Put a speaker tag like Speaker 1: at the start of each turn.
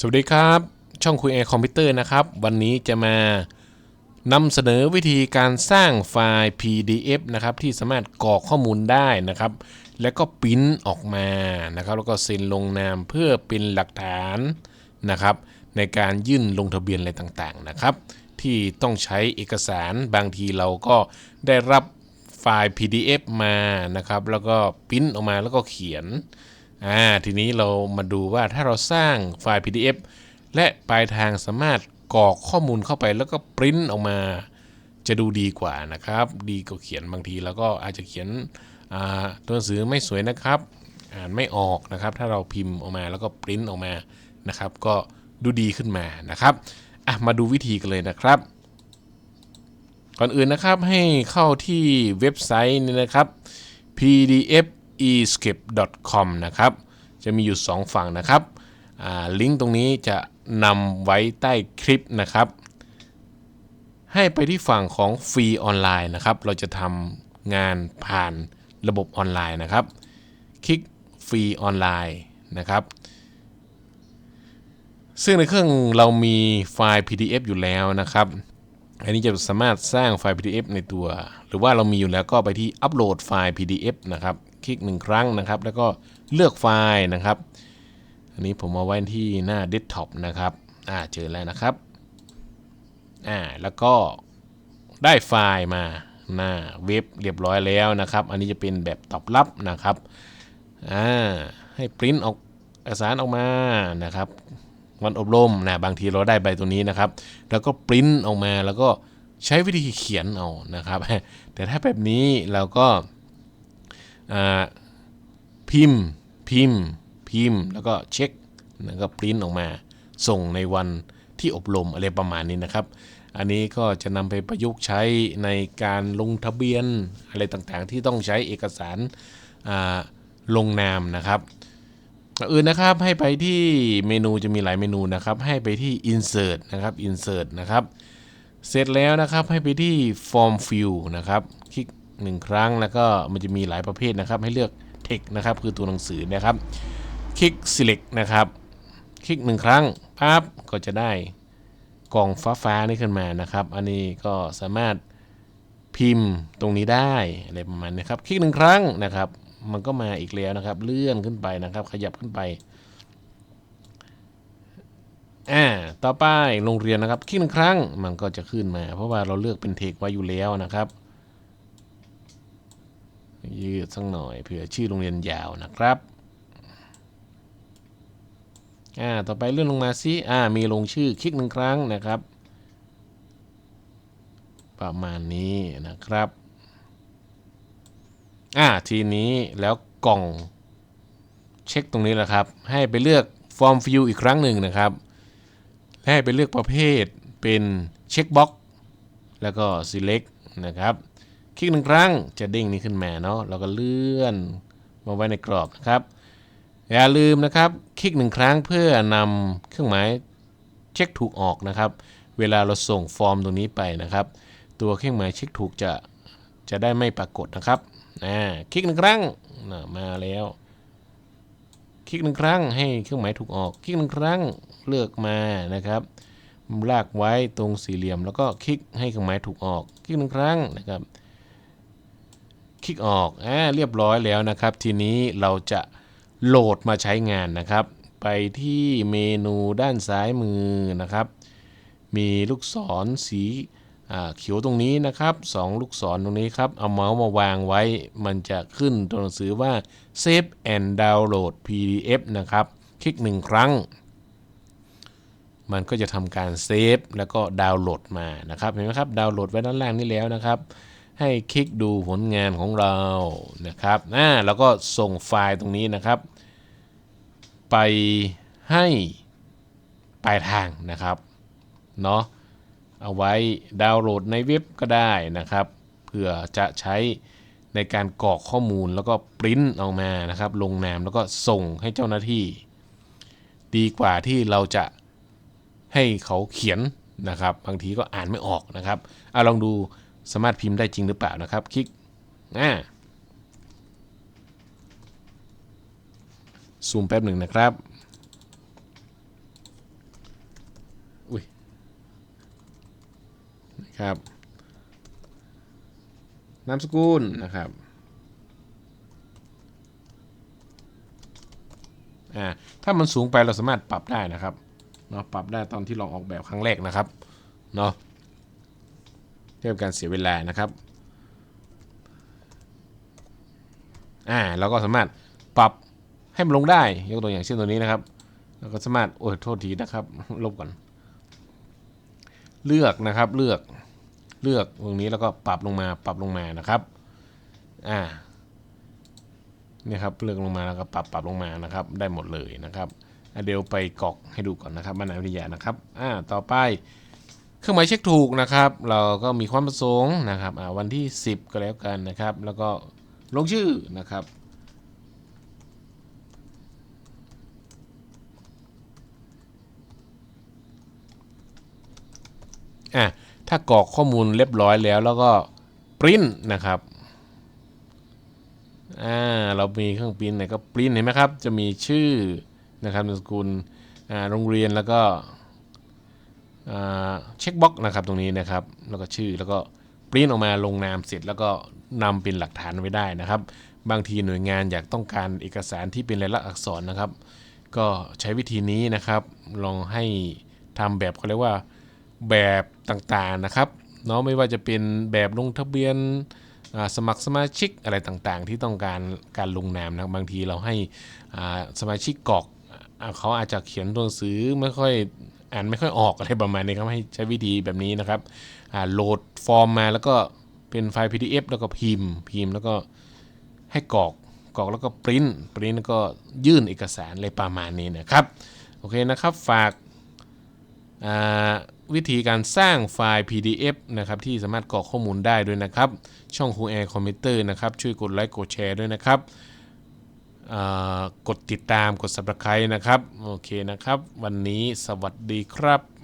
Speaker 1: สวัสดีครับ ช่องคุยแอร์คอมพิวเตอร์นะครับ วันนี้จะมานำเสนอวิธีการสร้างไฟล์ PDF นะครับ ที่สามารถกรอกข้อมูลได้นะครับ แล้วก็ปริ้นออกมานะครับ แล้วก็เซ็นลงนามเพื่อเป็นหลักฐานนะครับ ในการยื่นลงทะเบียนอะไรต่างๆนะครับ ที่ต้องใช้เอกสารบางทีเราก็ได้รับไฟล์ PDF มานะครับ แล้วก็ปริ้นออกมาแล้วก็เขียน อ่าทีนี้เรามาดูว่าถ้าเราสร้างไฟล์ PDF และปลายทางสามารถกรอกข้อมูลเข้าไปแล้วก็ปริ้นออกมาจะดูดีกว่านะครับ ดีกว่าเขียนบางทีแล้วก็อาจจะเขียนตัวหนังสือไม่สวยนะครับ อ่านไม่ออกนะครับ ถ้าเราพิมพ์ออกมาแล้วก็ปริ้นออกมานะครับ ก็ดูดีขึ้นมานะครับอะมาดูวิธีกันเลยนะครับ ก่อนอื่นนะครับให้เข้าที่เว็บไซต์นี่นะครับ PDF escape.com นะครับ จะมีอยู่ 2 ฝั่งนะครับ ลิงก์ตรงนี้จะนำไว้ใต้คลิปนะครับ ให้ไปที่ฝั่งของฟรีออนไลน์นะครับ เราจะทำงานผ่านระบบออนไลน์นะครับ คลิกฟรีออนไลน์นะครับ ซึ่งในเครื่องเรามีไฟล์ PDF อยู่แล้วนะครับอันนี้จะสามารถสร้างไฟล์ PDF ในตัว หรือว่าเรามีอยู่แล้วก็ไปที่อัปโหลดไฟล์ PDF นะครับ คลิกหนึ่งครั้งนะครับ แล้วก็เลือกไฟล์นะครับ อันนี้ผมเอาไว้ที่หน้าเดสก์ท็อปนะครับอ่าเจอแล้วนะครับอ่าแล้วก็ได้ไฟล์มาหน้าเว็บเรียบร้อยแล้วนะครับ อันนี้จะเป็นแบบตอบรับนะครับอ่าให้ปริ้นออกเอกสารออกมานะครับวันอบรมนะบางทีเราได้ใบตัวนี้นะครับ แล้วก็ปริ้นออกมาแล้วก็ใช้วิธีเขียนเอานะครับ แต่ถ้าแบบนี้เราก็ พิมพ์ พิมพ์ พิมพ์ แล้วก็เช็คแล้วก็ปริ้นออกมา ส่งในวันที่อบรมอะไรประมาณนี้นะครับ อันนี้ก็จะนำไปประยุกต์ใช้ในการลงทะเบียนอะไรต่างๆ ที่ต้องใช้เอกสารลงนามนะครับอนอื่นนะครับให้ไปที่เมนูจะมีหลายเมนูนะครับ ให้ไปที่ insert นะครับ insert นะครับ เสร็จแล้วนะครับให้ไปที่ form fill นะครับ คลิก หนึ่งครั้งแล้วก็มันจะมีหลายประเภทนะครับ ให้เลือก text นะครับ คือตัวหนังสือนะครับ คลิก select นะครับ คลิกหนึ่งครั้งปั๊บก็จะได้กล่องฟ้าฟ้าๆนี่ขึ้นมานะครับ อันนี้ก็สามารถพิมพ์ตรงนี้ได้อะไรประมาณนี้ครับ คลิกหนึ่งครั้งนะครับ มันก็มาอีกแล้วนะครับ เลื่อนขึ้นไปนะครับ ขยับขึ้นไปอ่าต่อไปโรงเรียนนะครับ คลิกหนึ่งครั้งมันก็จะขึ้นมา เพราะว่าเราเลือกเป็นเทคไว้อยู่แล้วนะครับ ยืดสักหน่อยเผื่อชื่อโรงเรียนยาวนะครับอ่าต่อไปเลื่อนลงมาซิอ่ามีลงชื่อคลิกหนึ่งครั้งนะครับ ประมาณนี้นะครับอ่าทีนี้แล้วกล่องเช็คตรงนี้แหละครับ ให้ไปเลือก Form Fill อีกครั้งหนึ่งนะครับให้ไปเลือกประเภทเป็นเช็คบ็อกแล้วก็ select นะครับ คลิกหนึ่งครั้งจะเด้งนี้ขึ้นมาเนาะเราก็เลื่อนมาไว้ในกรอบนะครับ อย่าลืมนะครับ คลิกหนึ่งครั้งเพื่อนำเครื่องหมายเช็คถูกออกนะครับ เวลาเราส่งฟอร์มตรงนี้ไปนะครับ ตัวเครื่องหมายเช็คถูกจะจะได้ไม่ปรากฏนะครับอ่าคลิกหนึ่งครั้งมาแล้ว คลิกหนึ่งครั้งให้เครื่องหมายถูกออก คลิกหนึ่งครั้งเลือกมานะครับลากไว้ตรงสี่เหลี่ยม แล้วก็คลิกให้เครื่องหมายถูกออก คลิกหนึ่งครั้งนะครับ คลิกออกอ่าเรียบร้อยแล้วนะครับ ทีนี้เราจะโหลดมาใช้งานนะครับ ไปที่เมนูด้านซ้ายมือนะครับ มีลูกศรสีเขียวตรงนี้นะครับสองลูกศรตรงนี้ครับ เอาเมาส์มาวางไว้ มันจะขึ้นตัวหนังสือว่า Save and Download PDF นะครับ คลิกหนึ่งครั้ง มันก็จะทำการเซฟแล้วก็ดาวน์โหลดมานะครับ เห็นไหมครับ ดาวน์โหลดไว้ด้านล่างนี่แล้วนะครับ ให้คลิกดูผลงานของเรานะครับอ่าแล้วก็ส่งไฟล์ตรงนี้นะครับ ไปให้ปลายทางนะครับเนาะเอาไว้ดาวน์โหลดในเว็บก็ได้นะครับเพื่อจะใช้ในการกรอกข้อมูลแล้วก็ปริ้นออกมานะครับ ลงนามแล้วก็ส่งให้เจ้าหน้าที่ ดีกว่าที่เราจะให้เขาเขียนนะครับ บางทีก็อ่านไม่ออกนะครับเอาลองดู สามารถพิมพ์ได้จริงหรือเปล่านะครับ คลิกอ่าซูมแป๊บหนึ่งนะครับ อุ้ย นะครับ นามสกุลนะครับ อ่า ถ้ามันสูงไปเราสามารถปรับได้นะครับ เนาะ ปรับได้ตอนที่ลองออกแบบครั้งแรกนะครับ เนาะ เพื่อการเสียเวลานะครับอ่าเราก็สามารถปรับให้มันลงได้ยกตัวอย่างเช่นตัวนี้นะครับเราก็สามารถโอ้ยโทษทีนะครับลบก่อน เลือกนะครับเลือกเลือกตรงนี้แล้วก็ปรับลงมาปรับลงมานะครับอ่าเนี่ยครับเลือกลงมาแล้วก็ปรับปรับลงมานะครับ ได้หมดเลยนะครับเดี๋ยวไปกรอกให้ดูก่อนนะครับบรรณาวิทยานะครับอ่าต่อไป ครื่องหมายเช็คถูกนะครับ เราก็มีความประสงค์นะครับอ่าวันที่ 10 ก็แล้วกันนะครับ แล้วก็ลงชื่อนะครับ อะ ถ้ากรอกข้อมูลเรียบร้อยแล้วแล้วก็ปริ้นนะครับ อ่า เรามีเครื่องปริ้นไหนก็ปริ้นเห็นไหมครับ จะมีชื่อนะครับนามสกุล อ่า โรงเรียนแล้วก็ เช็คบ็อกนะครับตรงนี้นะครับ แล้วก็ชื่อแล้วก็ปริ้นออกมาลงนามเสร็จ แล้วก็นำเป็นหลักฐานไว้ได้นะครับ บางทีหน่วยงานอยากต้องการเอกสารที่เป็นลายลักษณ์อักษรนะครับ ก็ใช้วิธีนี้นะครับ ลองให้ทำแบบเขาเรียกว่าแบบต่างๆนะครับเนาะไม่ว่าจะเป็นแบบลงทะเบียนสมัครสมาชิกอะไรต่างๆ ที่ต้องการการลงนามนะบางทีเราให้สมาชิกกรอกเขาอาจจะเขียนตัวหนังสือไม่ค่อย อ่านไม่ค่อยออกอะไรประมาณนี้ครับให้ใช้วิธีแบบนี้นะครับโหลดฟอร์มมาแล้วก็เป็นไฟล์ PDF แล้วก็พิมพ์พิมพ์แล้วก็ให้กรอกกรอกแล้วก็ปริ้นปริ้นแล้วก็ยื่นเอกสารอะไรประมาณนี้นะครับโอเคนะครับฝากวิธีการสร้างไฟล์ PDF นะครับที่สามารถกรอกข้อมูลได้ด้วยนะครับ ช่อง h o Air Computer นะครับช่วยกดไลค์กดแชร์ด้วยนะครับ กดติดตามกด Subscribe นะครับ โอเคนะครับ วันนี้สวัสดีครับ